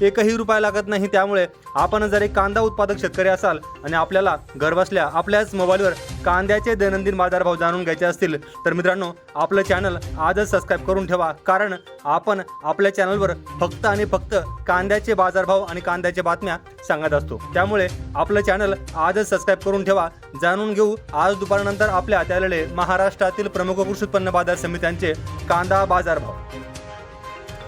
एकही रुपया लागत नाही. त्यामुळे आपण जर एक कांदा उत्पादक शेतकरी असाल आणि आपल्याला घरबसल्या आपल्याच मोबाईलवर कांद्याचे दैनंदिन बाजारभाव जाणून घ्यायचे असतील तर मित्रांनो आपलं चॅनल आजच सबस्क्राईब करून ठेवा. कारण आपण आपल्या चॅनलवर फक्त आणि फक्त कांद्याचे बाजारभाव आणि कांद्याच्या बातम्या सांगत असतो. त्यामुळे आपलं चॅनल आजच सबस्क्राईब करून ठेवा. जाणून घेऊ आज दुपारनंतर आपल्या हाती महाराष्ट्रातील प्रमुख कृषी उत्पन्न बाजार समित्यांचे कांदा बाजारभाव.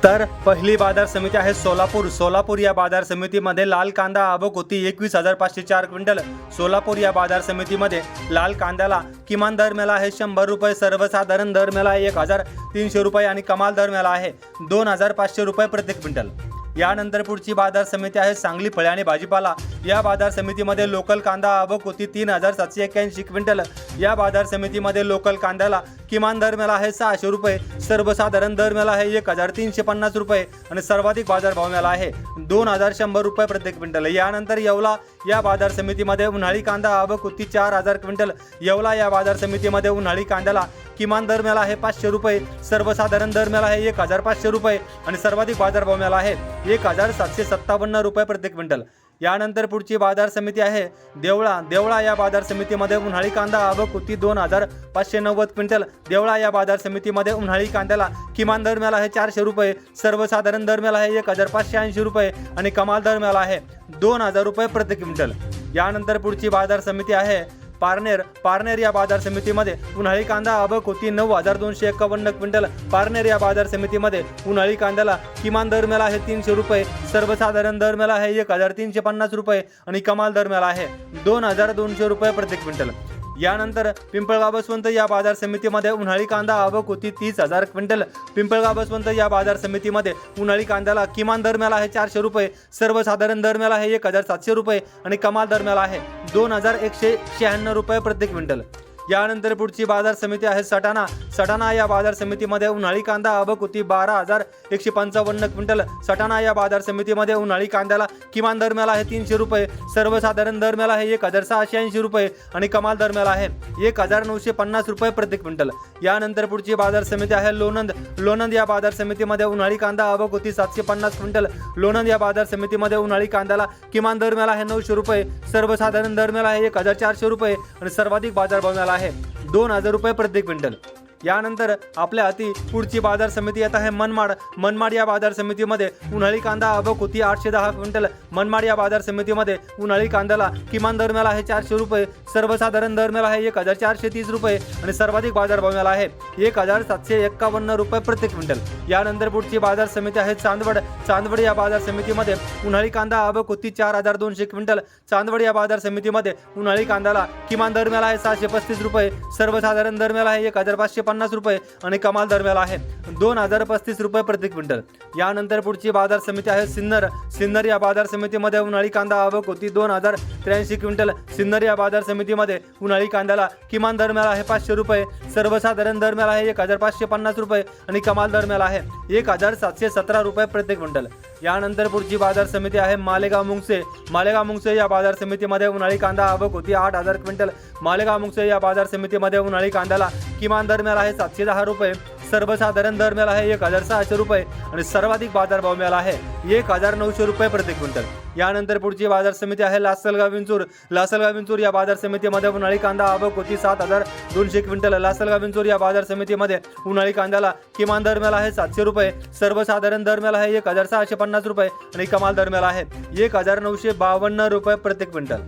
तर पहिली बाजार समिती आहे सोलापूर. सोलापूर या बाजार समितीमध्ये लाल कांदा आवक होती. एकवीस हजार पाचशे चार क्विंटल. सोलापूर या बाजार समितीमध्ये लाल कांद्याला किमान दर मेला आहे. शंभर रुपये सर्वसाधारण दर मेला आहे. एक हजार तीनशे रुपये आणि कमाल दर मेला आहे. दोन हजार पाचशे रुपये प्रति क्विंटल. यानंतर पुढची बाजार समिती आहे सांगली फळे आणि भाजीपाला. या बाजार समितीमध्ये लोकल कांदा आवक होती तीन हजार सातशे एक्क्याऐंशी क्विंटल. या बाजार समितीमध्ये लोकल कांद्याला किमान दर मिळाला आहे सहाशे रुपये. सर्वसाधारण दर मिळाला आहे एक हजार तीनशे पन्नास रुपये. आणि सर्वाधिक बाजार भाव मिळाला आहे दोन हजार शंभर रुपये प्रत्येक क्विंटल. यानंतर येवला या बाजार समितीमध्ये उन्हाळी कांदा आवक होती चार हजार क्विंटल. येवला या बाजार समितीमध्ये उन्हाळी कांद्याला किमान दर मिळाला आहे पाचशे रुपये. सर्वसाधारण दर मिळाला आहे एक हजार पाचशे रुपये. आणि सर्वाधिक बाजार भाव मिळाला आहे एक हजार सातशे सत्तावन्न रुपये प्रत्येक क्विंटल. यानंतर पुढची बाजार समिती आहे. देवळा देवळा या बाजार समितीमध्ये उन्हाळी कांदा आवक होती दोन हजार पाचशे नव्वद क्विंटल. देवळा या बाजार समितीमध्ये उन्हाळी कांद्याला किमान दर मिळाला आहे चारशे रुपये सर्वसाधारण दर मिळाला आहे एक हजार पाचशे ऐंशी रुपये आणि कमाल दर मिळाला आहे दोन हजार रुपये प्रति क्विंटल. यानंतर पुढची बाजार समिती आहे. पारनेर पारनेर या बाजार समितीमध्ये उन्हाळी कांदा अब होती. नऊ हजार दोनशे एकावन्न क्विंटल. पारनेर या बाजार समितीमध्ये उन्हाळी कांद्याला किमान दर मेला आहे तीनशे रुपये. सर्वसाधारण दर मेला आहे एक हजार तीनशे पन्नास रुपये आणि कमाल दर मेला आहे दोन हजार दोनशे रुपये प्रति क्विंटल. यानंतर पिंपळगाव बसवंत या बाजार समितीमध्ये उन्हाळी कांदा आवक होती तीस हजार क्विंटल. पिंपळगाव बसवंत या बाजार समितीमध्ये उन्हाळी कांद्याला किमान दर मिळाला आहे चारशे रुपये सर्वसाधारण दर मिळाला आहे एक हजार सातशे रुपये आणि कमाल दर मिळाला आहे दोन हजार एकशे शहाण्णव रुपये प्रति क्विंटल. यानंतर पुढची बाजार समिती आहे सटाणा. सटाणा या बाजार समितीमध्ये उन्हाळी कांदा आवक होती बारा हजार एकशे पंचावन्न क्विंटल. सटाणा या बाजार समितीमध्ये उन्हाळी कांद्याला किमान दर मिळाला आहे तीनशे रुपये सर्वसाधारण दर मिळाला आहे एक हजार सहाशे ऐंशी रुपये आणि कमाल दर मिळाला आहे एक हजार नऊशे पन्नास रुपये प्रति क्विंटल. यानंतर पुढची बाजार समिती आहे लोणंद. लोणंद या बाजार समितीमध्ये उन्हाळी कांदा आवक होती सातशे पन्नास क्विंटल. लोणंद या बाजार समितीमध्ये उन्हाळी कांद्याला किमान दर मिळाला आहे नऊशे रुपये सर्वसाधारण दर मिळाला आहे एक हजार चारशे रुपये आणि सर्वाधिक बाजार भाव मिळाला आहे दोन हजार रुपये प्रति क्विंटल. यानंतर आपल्या हाती पुढची बाजार समिती येत आहे मनमाड. मनमाड या बाजार समितीमध्ये उन्हाळी कांदा आवक होती आठशे दहा क्विंटल. मनमाड या बाजार समितीमध्ये उन्हाळी कांद्याला किमान दर मिळाला आहे चारशे रुपये. सर्वसाधारण दर मिळाला आहे एक हजार चारशे तीस रुपये आणि सर्वाधिक बाजार भाव आहे एक हजार सातशे एक्कावन्न रुपये प्रति क्विंटल. यानंतर पुढची बाजार समिती आहे चांदवड. चांदवड या बाजार समितीमध्ये उन्हाळी कांदा आवक होती चार हजार दोनशे क्विंटल. चांदवड या बाजार समितीमध्ये उन्हाळी कांद्याला किमान दर मिळाला आहे सहाशे पस्तीस रुपये. सर्वसाधारण दर मिळाला आहे एक हजार पाचशे पन्नास रुपये आणि कमाल दरम्यान आहे. दोन हजार पस्तीस रुपये प्रति क्विंटल. यानंतर पुढची बाजार समिती आहे सिन्नर. सिन्नर या बाजार समितीमध्ये उन्हाळी कांदा आवक होती. दोन हजार त्र्याऐंशी क्विंटल सिन्नर या बाजार समितीमध्ये उन्हाळी कांद्याला किमान दरम्यान आहे पाचशे रुपये. सर्वसाधारण दरम्यान आहे एक हजार पाचशे पन्नास रुपये आणि कमाल दरम्यान आहे एक हजार सातशे सतरा रुपये प्रति क्विंटल. यानंतर पुढची बाजार समिती आहे मालेगाव मुंगसे. मालेगाव मुंगसे या बाजार समितीमध्ये उन्हाळी कांदा आवक होती. आठ हजार क्विंटल. मालेगाव मुंगसे या बाजार समितीमध्ये उन्हाळी कांद्याला किमान दर मिळाला आहे सातशे दहा रुपये. सर्वसाधारण दर मिळाला आहे एक हजार सहाशे रुपये. आणि सर्वाधिक बाजारभाव मिळाला आहे एक हजार नऊशे रुपये प्रति क्विंटल. यानंतर पुढची बाजार समिती आहे लासलगाव विंचूर. लासलगाव विंचूर या बाजार समितीमध्ये उन्हाळी कांदा आवक होती. सात हजार दोनशे क्विंटल. लासलगाव विंचूर या बाजार समितीमध्ये उन्हाळी कांद्याला किमान दर आहे सातशे रुपये. सर्वसाधारण दर आहे एक हजार सहाशे पन्नास रुपये आणि कमाल दर आहे एक हजार नऊशे बावन्न रुपये प्रति क्विंटल.